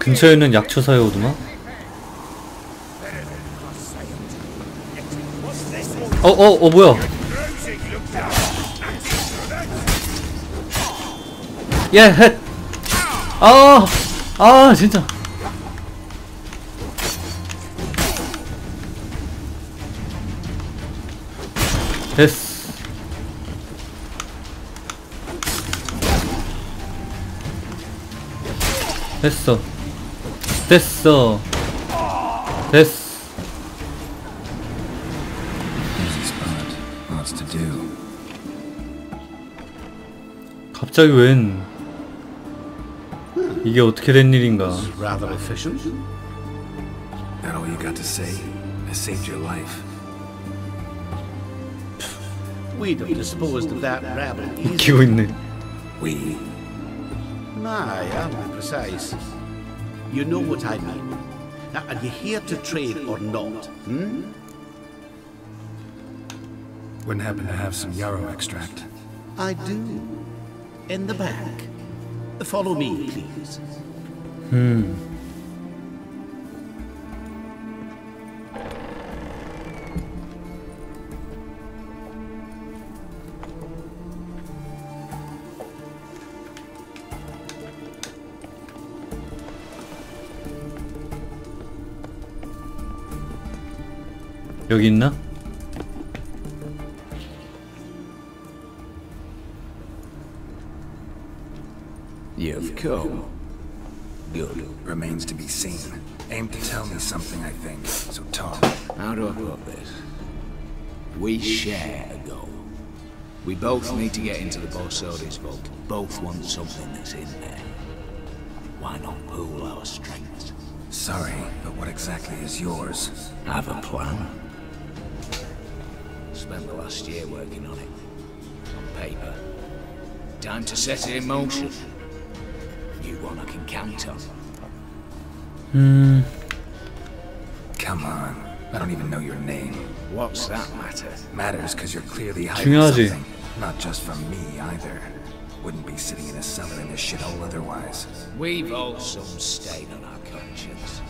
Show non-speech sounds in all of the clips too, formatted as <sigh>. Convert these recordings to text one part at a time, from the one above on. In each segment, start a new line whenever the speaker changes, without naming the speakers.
근처에 있는 약초사에 오두마? 어, 어, 어, 뭐야? 예, 헷! 아, 아, 진짜. 됐어. 됐어. 됐어. 됐어.
Easy spot. Lots to do.
갑자기 웬 이게 어떻게 된 일인가?
Rather efficient.
That all you got to say? I saved your life.
We'd have disposed of that rabble easily.
웃기고 있네.
We?
Aye, I'll be precise. You know what I mean. Now, are you here to trade or not? Hmm?
Wouldn't happen to have some yarrow extract.
I do. In the back. Follow me, please.
여기 있나?
You've come. Good.
Remains to be seen. Aim to tell me something, I think. So talk.
How do I put this? We share a goal. We both need to get into the Borsodi's vault. Both want something that's in there. Why not pool our strengths?
Sorry, but what exactly is yours?
Have a plan. spent the last year working on it. On paper. Time to set it in motion. You one I can count on. Hmm.
Come on. I don't even know your name.
What's that matter?
Matters because you're clearly hiding something. Not just from me either. Wouldn't be sitting in a cellar in this shithole otherwise.
We've all some stain on our conscience.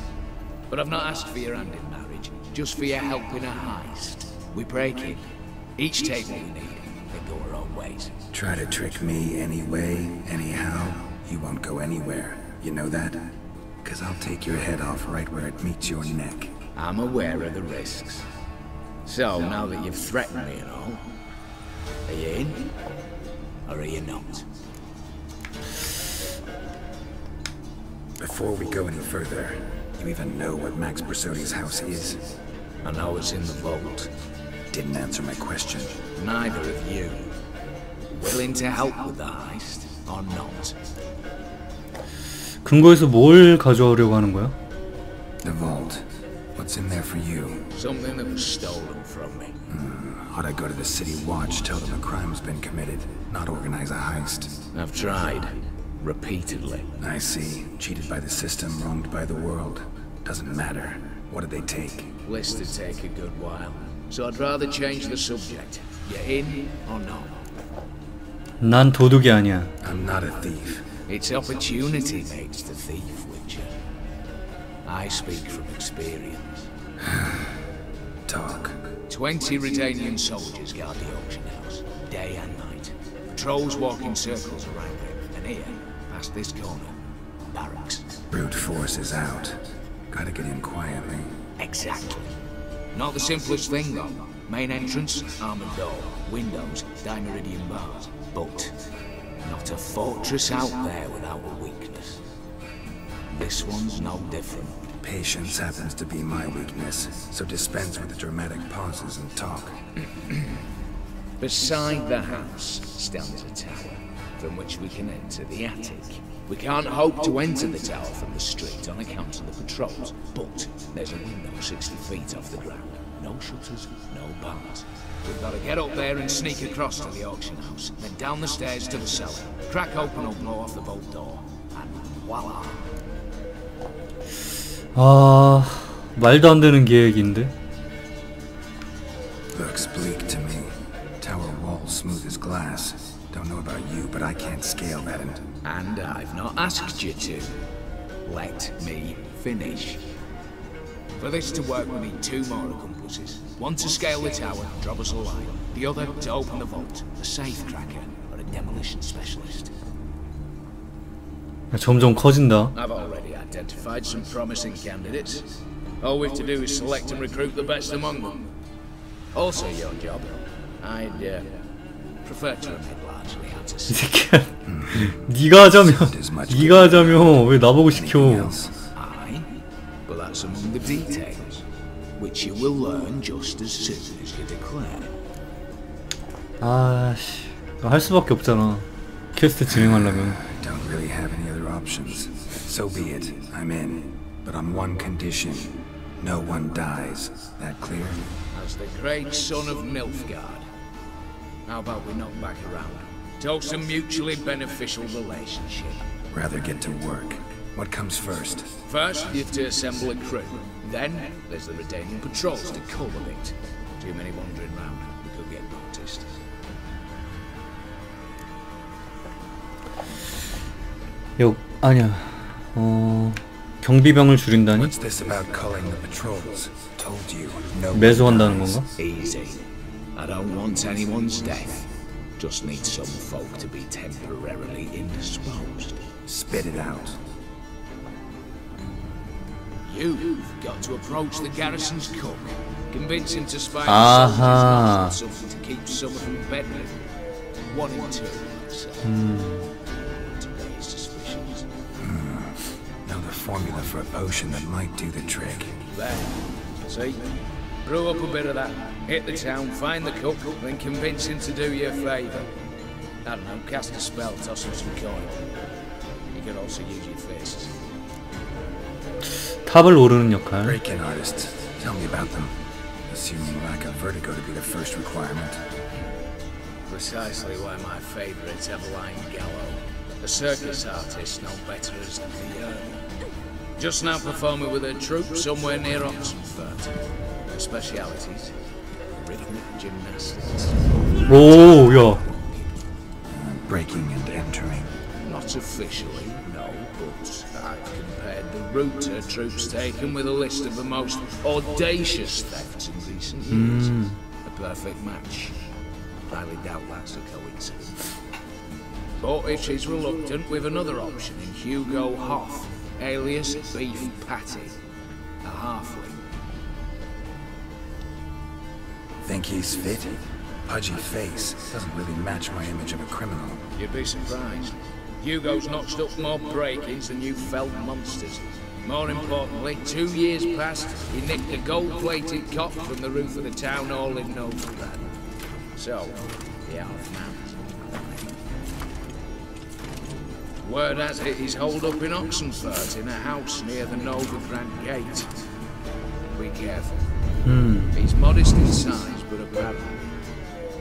But I've not asked for your hand in marriage, just for your help in a heist. We break it. Each table what we need, then go our own ways.
Try to trick me anyway, anyhow, you won't go anywhere. You know that? Because I'll take your head off right where it meets your neck.
I'm aware of the risks. So, now that you've threatened me and all, are you in? Or are you not?
Before we go any further, you even know what Max Bersodi's house is?
I know it's in the vault.
Didn't answer my question.
Neither of you. Willing to help with the heist, or not?
근거에서 뭘 가져오려고 하는 거야?
The vault. What's in there for you?
Something that was stolen from me.
Ought I go to the city watch, tell them a crime's been committed, not organize a heist?
I've tried. Repeatedly.
I see. Cheated by the system, wronged by the world. Doesn't matter. What did they take?
List to take a good while. So I'd rather change the subject. You in or not?
난 도둑이 아니야.
I'm not a thief.
It's opportunity makes the thief, Witcher. I speak from experience. <sighs>
Talk.
Twenty Redanian soldiers guard the auction house, day and night. Patrols walk in circles around it, and here, past this corner, barracks.
Brute force is out. Gotta get in quietly.
Exactly. Not the simplest thing, though. Main entrance, armored door, windows, dimeridian bars. But not a fortress out there without a weakness. This one's no different.
Patience happens to be my weakness, so dispense with the dramatic pauses and talk. <clears throat>
Beside the house stands a tower, from which we can enter the attic. We can't hope to enter the tower from the street on account of the patrols, but there's a window 60 feet off the ground. No shutters, no bars. We've got to get up there and sneak across to the auction house, then down the stairs to the cellar, crack open or blow off the vault door, and voila!
아 말도 안 되는 계획인데.
Looks bleak to me. Tower wall smooth as glass. Don't know about you, but I can't scale that and...
And I've not asked you to. let me finish. For this to work, we need two more accomplices. One to scale the tower, drop us a line. The other to open the vault, a safe cracker or a demolition specialist.
점점 커진다.
I've already identified some promising candidates. All we've to do is select and recruit the best among them. Also your job. I'd uh, prefer to remain largely out of
이
sight. <laughs>
새끼야. 네가 하자며. 네가 하자며 왜 나보고
Anything
시켜?
else?
Aye, but that's among the details, which you will learn just as soon as you declare.
아씨. 할 수밖에 없잖아. 퀘스트 진행하려면.
I don't really have any other options. So be it. I'm in. But on one condition. No one dies. That clear?
As the great son of Nilfgaard. How about we knock back around? Toast a mutually beneficial relationship.
Rather get to work. What comes first?
First, you have to assemble a crew. Then, there's the retaining patrols to cultivate. Too many wandering round. We could get noticed.
여 아니야. 어 경비병을 줄인다니?
What's this about culling the patrols? Told you. No one
매수한다는
dies.
건가?
Easy. I don't want anyone's death. Just need some folk to be temporarily indisposed.
Spit it out.
You've got to approach the garrison's cook. Convince him to spy
Aha.
the soldiers something to keep some of them bedridden. One in two, I'd hmm. say. To raise suspicions. Hmm.
Know the formula for a potion that might do the trick.
There. See? Brew up a bit of that. Hit the town, find the cook, then convince him to do you a favour. I don't know, cast a spell, toss him some coin. You could also use your fists.
탑을 오르는 역할.
Break-in artists. Tell me about them. Assuming lack of vertigo to be the first requirement.
Precisely why my favourite's Eveline Gallo, a circus artist known better as the Ernie. Just now performing with her troupe somewhere near Oxenfurt. Her specialities, rhythmic gymnastics.
오, oh, 야.
Breaking and entering.
Not officially, no, but I've compared the route her troops taken with a list of the most audacious thefts in recent hmm. years. A perfect match. Highly doubt that's a coincidence. But if she's reluctant, we've another option in Hugo Hoff, alias Beef Patty, a halfling.
Think he's fit? Pudgy face. Doesn't really match my image of a criminal.
You'd be surprised. Hugo's notched up more break-ins than you felt monsters. More importantly, two years past, he nicked a gold-plated cop from the roof of the town hall in Novigrad. So, the half-man. Word has it he's holed up in Oxenfurt in a house near the Novigrad gate. Be careful. Hmm. He's modest in size, but apparently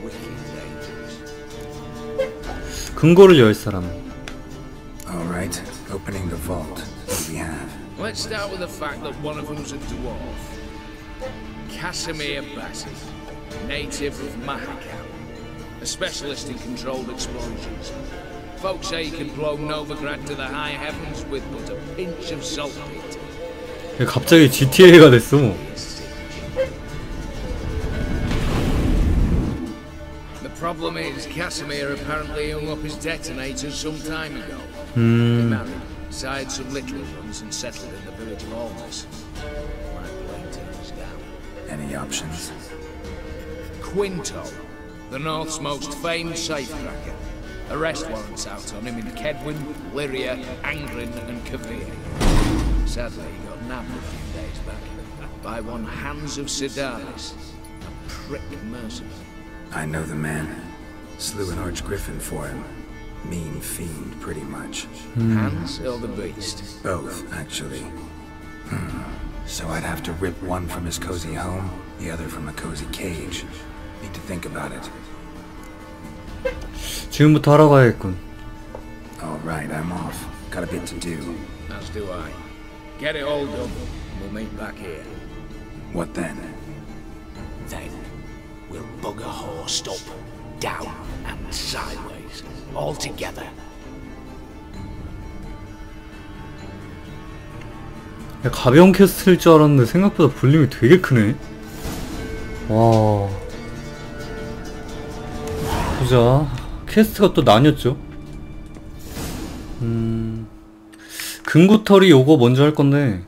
wicked dangerous.
금고를 열 사람.
All right. Opening the vault. What do we have?
Let's start with the fact that one of them's a dwarf. Casimir Bassi, native of Mahakam, a specialist in controlled explosions. Folks say he can blow Novigrad to the high heavens with but a pinch of saltpeter.
야, 갑자기 GTA가 됐어.
Is, Casimir apparently hung up his detonators some time ago. Hmm.
He
married, sired some little ones, and settled in the village of Almas. My blame turns down.
Any options?
Quinto, the North's most famed safecracker. Arrest warrants out on him in Kedwin, Lyria, Angrin, and Kavir. Sadly, he got nabbed a few days back by one Hans of Sedaris, a prick mercenary.
I know the man. Slew an archgriffin for him. Mean fiend, pretty much.
Hans or the Beast?
Both, actually. Hmm. So I'd have to rip one from his cozy home, the other from a cozy cage. Need to think about it.
지금부터 하러 가야겠군.
All right, I'm off. Got a bit to do.
As do I. Get it all done, and we'll meet back here.
What then?
Then, we'll bugger horsed up, Down, and sideways, all together.
야, 가벼운 캐스트일 줄 알았는데 생각보다 볼륨이 되게 크네. 와. 보자. 캐스트가 또 나뉘었죠. 음. 금구털이 요거 먼저 할 건데,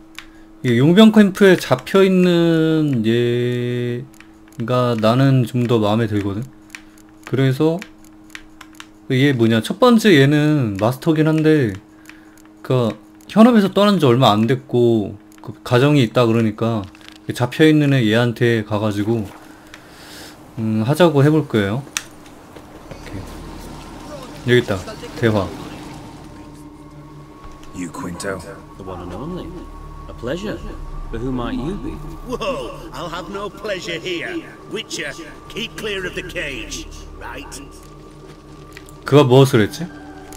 이 용병 캠프에 잡혀 있는 얘가 나는 좀 더 마음에 들거든. 그래서 얘 뭐냐 첫 번째 얘는 마스터긴 한데 그 현업에서 떠난 지 얼마 안 됐고 그 가정이 있다 그러니까 잡혀 있는 애 얘한테 가가지고 음 하자고 해볼 거예요. 여기 있다 대화.
You Quinto?
The one and only. A pleasure. But who might you be?
Whoa, I'll have no pleasure here. Witcher, keep clear of the cage. Right?
그가 무엇을 했지?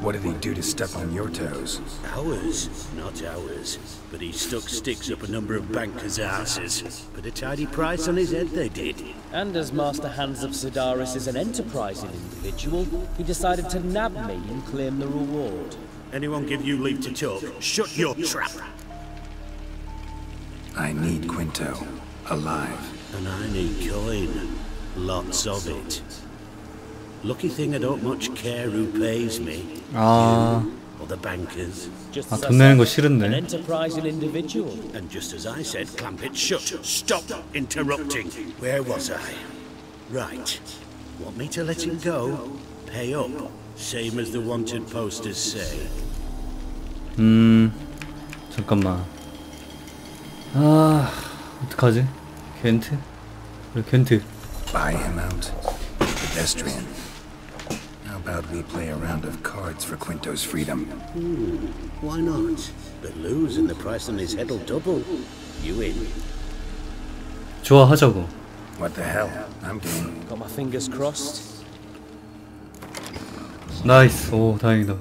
What did he do to step on your toes?
Ours, not ours. But he stuck sticks up a number of bankers' asses. Put a tidy price on his head, they did.
And as Master Hans of Sidaris is an enterprising individual, he decided to nab me and claim the reward.
Anyone give you leave to talk? Shut your trap.
I need Quinto. Alive.
And I need coin. Lots of it. Lucky thing I don't much care who pays me.
아,
Or the bankers.
Just
아,
as I
돈 내는 거
said, an
싫은데.
enterprising individual.
And just as I said, clamp it shut. Stop interrupting. Where was I? Right. Want me to let him go? Pay up. Same as the wanted posters say.
음, 잠깐만. 아, 어떡하지? 겐트? 그래, 겐트.
Buy him out. Pedestrian. How about we play a round of cards for Quinto's freedom?
Why not? But lose and the price on his head'll double. You in?
좋아, 하자고.
What the hell? I'm game.
Got my fingers crossed.
나이스. 오, 다행이다.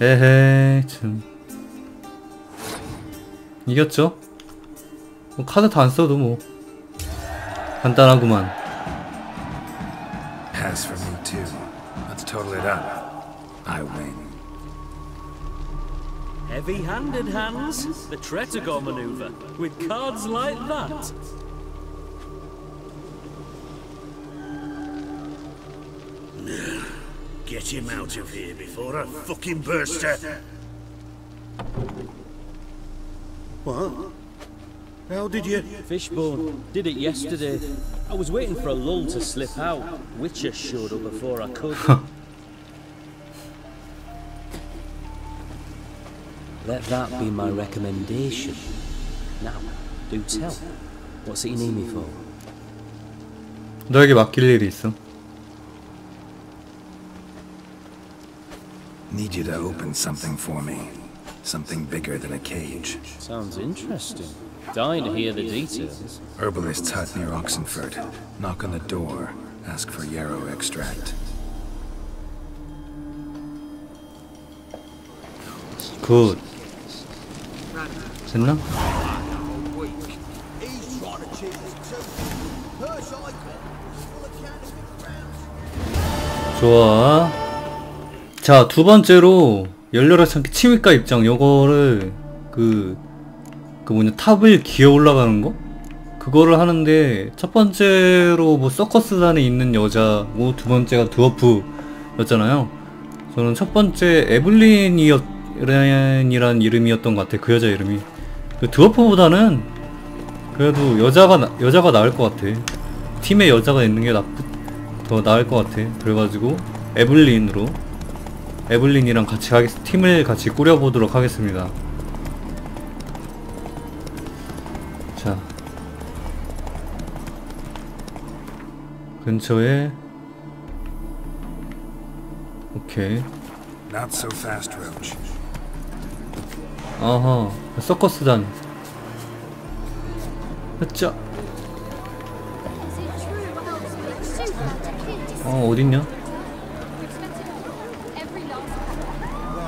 에헤이, 참. 이겼죠? 뭐 카드 다 안 써도 뭐. 간단하구만.
Pass for me too. Let's total it up. I win.
Heavy-handed hands. The Tretogor maneuver. With cards like that.
Get him out of here before I fucking burst her. What? How did you?
Fishbone. Did it yesterday. I was waiting for a lull to slip out. Witcher showed up before I could. Let that be my recommendation. Now, do tell. What's it you need me for?
너에게 맡길 일이 있어.
Need you to open something for me. Something bigger than a cage.
Sounds interesting. Dying to hear the details.
Herbalist's hut near Oxenford. Knock on the door. Ask for yarrow extract.
굿. 됐나? 좋아. 자, 두 번째로 열려라 참기 침입가 입장 요거를 그, 그 뭐냐 탑을 기어 올라가는 거? 그거를 하는데 첫 번째로 뭐 서커스단에 있는 여자고 두 번째가 드워프였잖아요. 저는 첫 번째 에블린이란 이름이었던 것 같아. 그 여자 이름이. 그 드워프보다는 그래도 여자가 나- 여자가 나을 것 같아. 팀에 여자가 있는 게 나쁘 더 나을 것 같아. 그래가지고 에블린으로 에블린이랑 같이 하겠, 팀을 같이 꾸려보도록 하겠습니다. 자 근처에 오케이
Not so fast, Roach.
아하 서커스단
kids?
어 어딨냐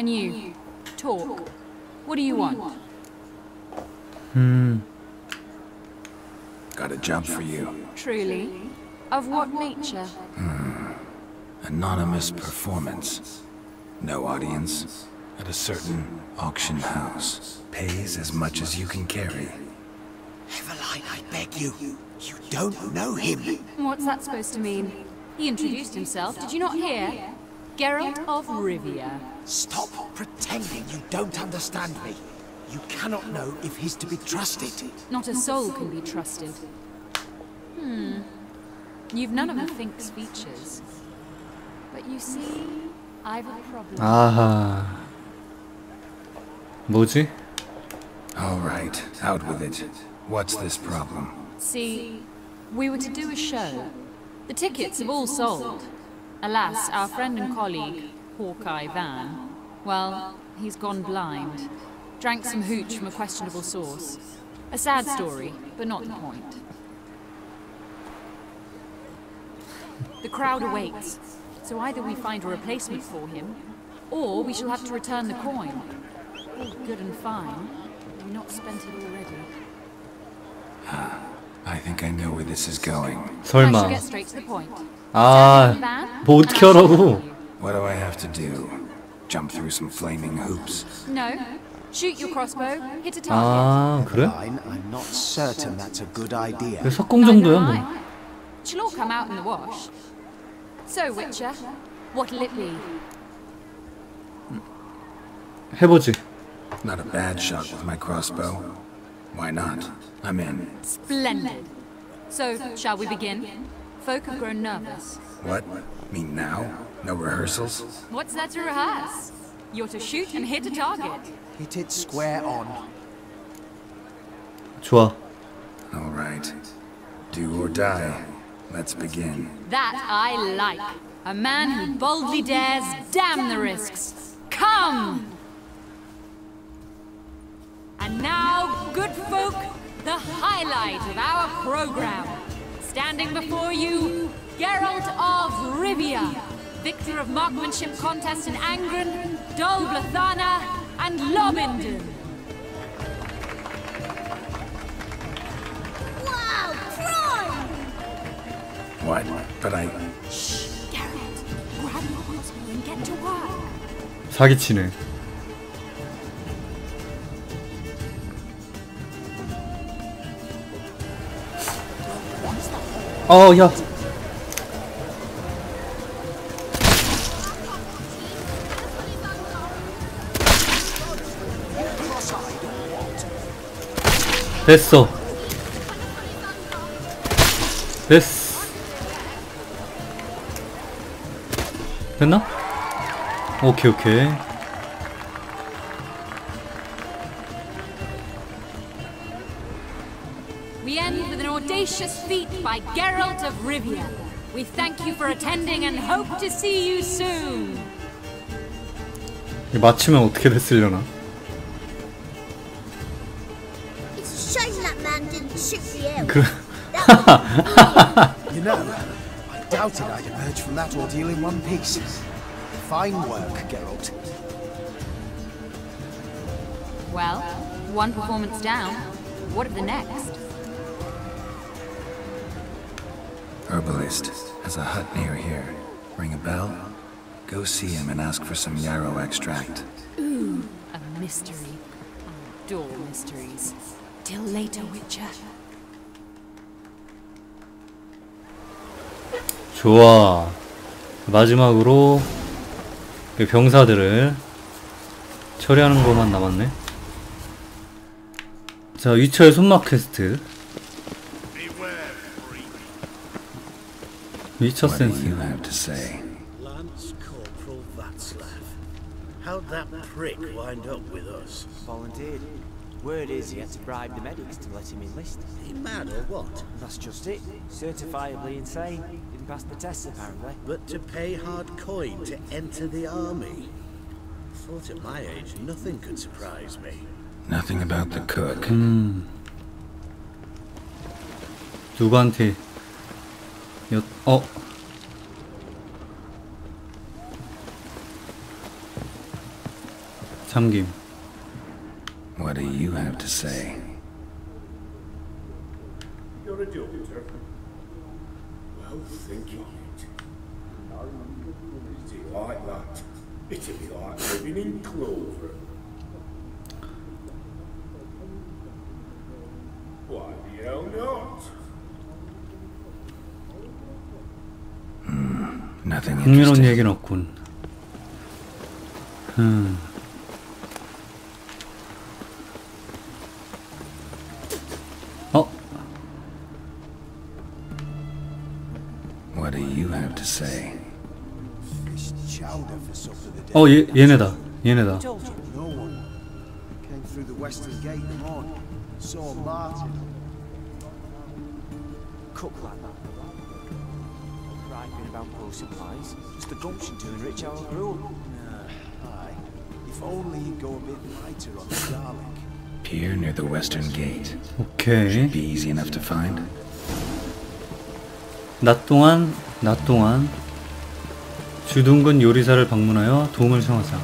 And you, talk. What do you want? Hmm.
Got a job for you.
Truly? Of what nature? Hmm.
Anonymous performance. No audience. At a certain auction house. Pays as much as you can carry.
Eveline, I beg you. You don't know him.
What's that supposed to mean? He introduced himself, did you not hear? Geralt of Rivia.
Stop pretending you don't understand me. You cannot know if he's to be trusted.
Not a soul can be trusted. Hmm. You've none of the Fink's features. But you see, I've a problem.
Aha. Bootsy?
Alright, out with it. What's this problem?
See, we were to do a show. The tickets have all sold. Alas, our friend and colleague, Hawkeye Van, well, he's gone blind. Drank some hooch from a questionable source. A sad story, but not the point. The crowd awaits, so either we find a replacement for him, or we shall have to return the coin. All good and fine. We've not spent it already.
Ah, I think I know where this is going.
I shall
설마.
get straight to the point.
아,
Van,
뭐
and
어떻게
I'll show
하라고?
you.
What do I have to do? Jump through some flaming hoops?
No. Shoot your crossbow, hit a target.
아, 그래?
Eveline, I'm not certain that's a good idea.
왜 석공 정도야,
Neither
뭐.
am I. It'll all come out in the wash. So, Witcher, what'll it be?
해보지.
Not a bad shot with my crossbow. Why not? I'm in.
Splendid. So, shall we begin? Folk have grown nervous.
What? Me now? No rehearsals?
What's there to rehearse? You're to shoot and hit a target.
Hit it square on.
좋아.
Alright. Do or die. Let's begin.
That I like. A man who boldly dares, damn the risks. Come! And now, good folk, the highlight of our program. Standing before you, Geralt of Rivia, victor of marksmanship contest in Angren, Dol Blathana, and Lobindon.
Wow, prime!
What? But I.
Geralt, grab your crossbow and get to work.
사기치네. 어, 야. 됐어. 됐어. 됐나? 오케이, 오케이.
audacious feat by Geralt of Rivia. We thank you for attending and hope to see you soon.
이거 맞추면 어떻게 됐으려나?
It's a shame that man didn't shoot the elf.
그, <laughs>
You know, I doubted I'd emerge from that ordeal in one piece. Fine work, Geralt.
Well, one performance down. What of the next?
Herbalist has a hut near here. Ring a bell? Go see him and ask for some yarrow extract.
A mystery. I adore mysteries. Till later, Witcher.
좋아. 마지막으로 이 병사들을 처리하는 것만 남았네. 자, 위쳐의 손막 퀘스트. 위쳐
What do
센스.
you have to say?
Lance Corporal Václav. How'd that prick wind up with us?
Volunteered. Word is he had to bribe the medics to let him enlist.
He mad or what?
That's just it. Certifiably insane. Didn't passed the test, apparently.
But to pay hard coin to enter the army? Thought at my age nothing could surprise me.
Nothing about the cook.
누구한테 よあ잠김
What do you have to say?
You're a. Well, thank you. like that. It'll be like living in clover.
Nothing
흥미로운. 얘기는 없군 음. 어?
What do you have to say?
Fish chowder for supper the day.
어 얘, 얘네다 얘네다
Griping about poor supplies. Just the gumption to enrich our crew.
Aye. If only he'd go a bit lighter on the garlic.
Pier near the western gate.
오케이
Be easy enough to find.
낮 동안 낮 동안 주둔근 요리사를 방문하여 도움을 청하자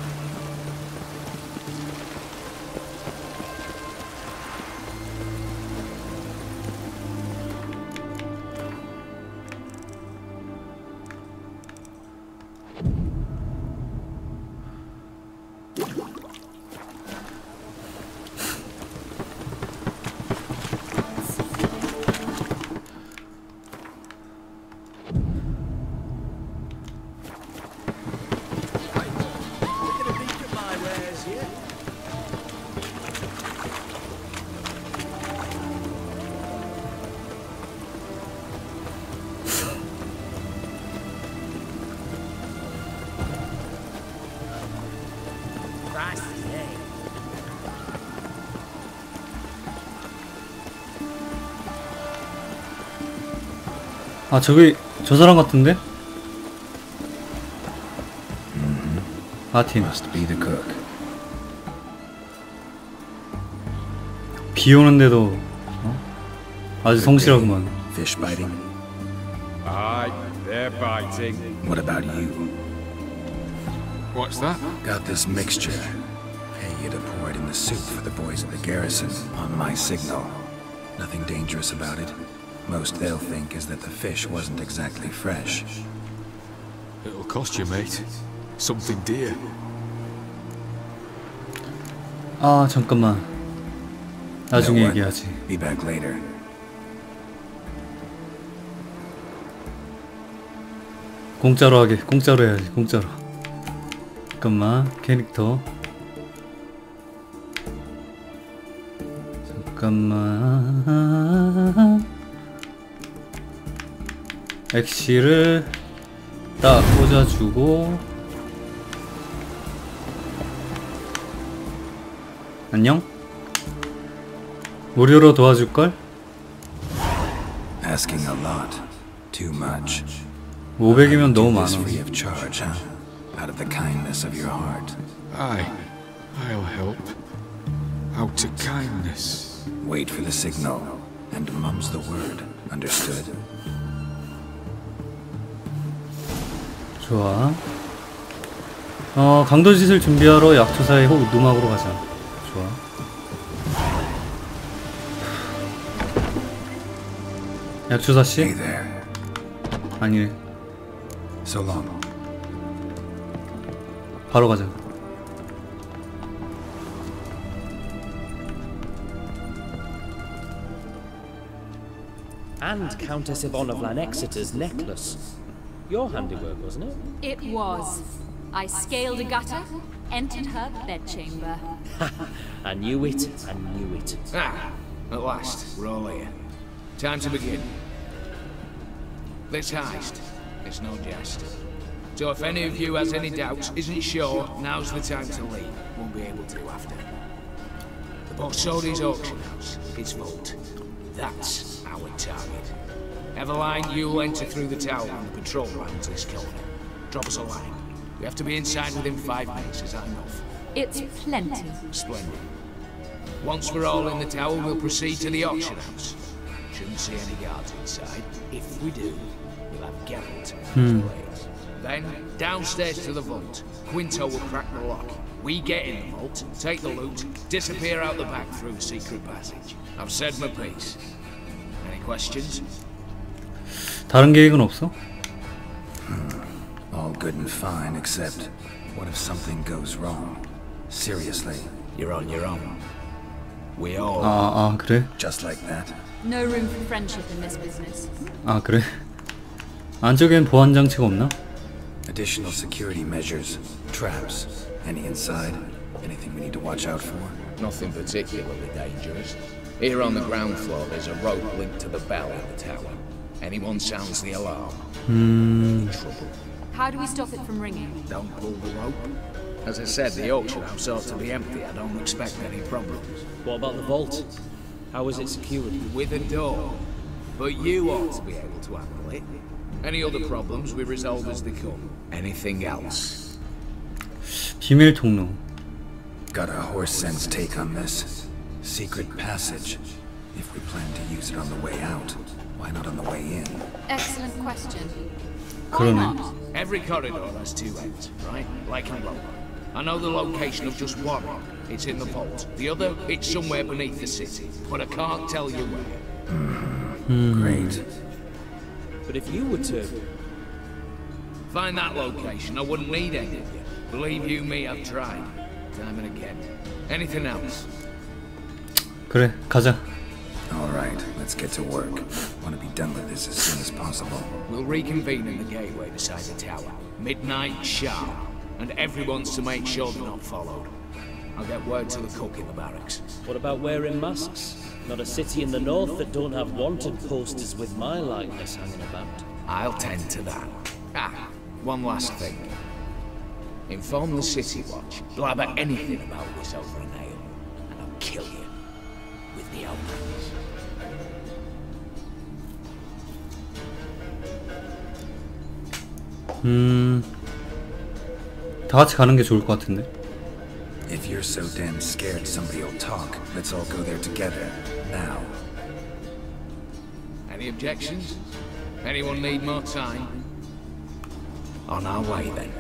아 저기 저 사람 같은데? 아틴
Must be the cook.
비 오는데도 어? 아주 성실하구만
Fish biting.
Aye, they're biting.
What about you?
What's that?
Got this mixture. Pay you to pour it in the soup for the boys at the garrison on my signal. Nothing dangerous about it. Most they'll think is that the fish wasn't exactly fresh.
It'll cost you, mate. Something dear.
아 잠깐만 나중에
Know what?
얘기하지
Be back later.
공짜로 하게 공짜로 해야지 공짜로 잠깐만 캐릭터 잠깐만 엑시를 딱 꽂아주고 안녕? 무료로 도와줄걸?
Asking a lot. Too much.
500이면
Do
너무 많아
this free of charge, huh? Out of the kindness of your heart.
Aye, I'll help. Out of kindness.
Wait for the signal, and mum's the word. Understood?
좋아. 어, 강도짓을 준비하러 약투사의 혹 누막으로 가자. 좋아. 약투사 씨?
Hey there.
아니네.
So long.
바로 가자.
And Countess Yvonne of Lanexeter's necklace. Your handiwork, wasn't it?
It was. I scaled a gutter, entered her bedchamber. <laughs>
I knew it, I knew it.
Ah, at last, we're all here. Time to begin. This heist, it's no jest. So if any of you has any doubts, isn't sure, now's the time to leave. Won't be able to after. The Boxodi's auction house, its vault. That's our target. Everline, you'll enter through the tower when the patrol rounds this corner. Drop us a line. We have to be inside within five minutes, is that enough?
It's plenty.
Splendid. Once we're all in the tower, we'll proceed to the auction house. Shouldn't see any guards inside. If we do, we'll have Geralt
Hmm.
plays. Then, downstairs to the vault. Quinto will crack the lock. We get in the vault, take the loot, disappear out the back through the secret passage. I've said my piece. Any questions?
다른 계획은 없어?
All good and fine, except what if something goes wrong? Seriously,
You're on your own. We all...
아, 아 그래?
just like that?
No room for friendship in this business.
아 그래? 안쪽엔 보안 장치가 없나?
Additional security measures, traps. Any inside? Anything we need to watch out for?
Nothing particularly dangerous. Here on the ground floor, there's a rope linked to the bell in the tower. Anyone sounds the alarm,
음...
trouble.
How do we stop it from ringing?
Don't pull the rope. As I said, the auction house ought to be empty. I don't expect any problems.
What about the vault? How is it secured?
With a door. But you ought to be able to handle it. Any other problems, we resolve as they come. Anything else?
비밀 통로
Got a horse sense take on this. Secret passage. If we plan to use it on the way out, why not on the way in?
Excellent question. Why
그러네.
not?
Every corridor has two ends, right? Like a rope. I know the location of just one. It's in the vault. The other, it's somewhere beneath the city. But I can't tell you where.
Great.
But if you were to...
Find that location, I wouldn't need any of you. Believe you me, I've tried. Time and again. Anything else?
그래 가자
All right, let's get to work. Want to be done with this as soon as possible.
We'll reconvene in the gateway beside the tower. Midnight sharp. And everyone's to make sure they're not followed. I'll get word to the cook in the barracks.
What about wearing masks? Not a city in the north that don't have wanted posters with my likeness hanging about.
I'll tend to that. Ah, one last thing. Inform the City Watch. Blabber anything about this over
음... 다 같이 가는 게 좋을 것 같은데
If you're so damn scared somebody will talk, let's all go there together. Now.
Any objections? Anyone need more time? On our way then.